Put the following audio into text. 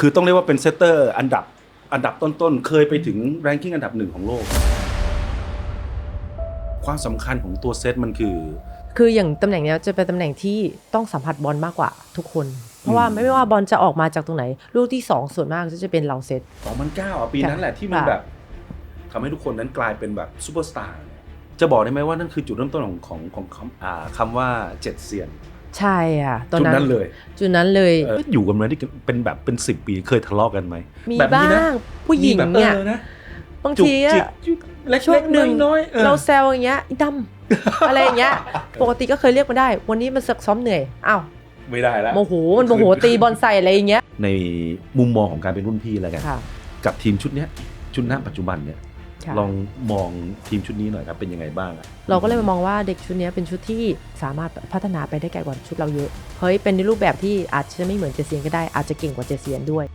คือต้องเรียกว่าเป็นเซตเตอร์อันดับอันดับต้นๆ เคยไปถึงแรงกิ้งอันดับหนึ่งของโลก ความสำคัญของตัวเซตมันคือ คืออย่างตำแหน่งเนี้ยจะเป็นตำแหน่งที่ต้องสัมผัสบอลมากกว่าทุกคน เพราะว่าไม่ว่าบอลจะออกมาจากตรงไหน ลูกที่ 2 ส่วนมากก็จะเป็นเราเซต 2009อะปีนั้นแหละที่มันค่ะแบบทำให้ทุกคนนั้นกลายเป็นแบบซูเปอร์สตาร์จะบอกได้ไหมว่านั่นคือจุดเริ่มต้นของของของคำอ่าคำว่าเจ็ดเซียน ใช่ค่ะตอนจุดนั้นนั้นเลย จุดนั้นเลยเอออยู่กันมาได้เป็นแบบเป็นสิบปีเคยทะเลาะกันไหมมีแบบบ้านี้นะงผู้หญิงมีแบบเนี่ยออนะบางจุกทีจิอะกจุกเล็กช่วงหนึ่ง ๆน้อยๆออ เราแซวอย่างเงี้ยอีดำ อะไรอย่างเงี้ย ปกติก็เคยเรียกมาได้ วันนี้มันซักซ้อมเหนื่อยอ้าวไม่ได้แล้ว โมโหมันโมโหตีบอลใส่อะไรอย่างเงี้ยในมุมมองของการเป็นรุ่นพี่แล้วกัน ค่ะ กับทีมชุดเนี้ยชุดณปัจจุบันเนี่ย ค่ะ ลองมองทีมชุดนี้หน่อยครับเป็นยังไงบ้างอะเราก็เลยมามองว่าเด็กชุดเนี้ยเป็นชุดที่สามารถพัฒนาไปได้ไกลกว่าชุดเราเยอะ เฮ้ย เป็นในรูปแบบที่อาจจะไม่เหมือนเจเซียนก็ได้อาจจะเก่งกว่าเจเซียนด้วย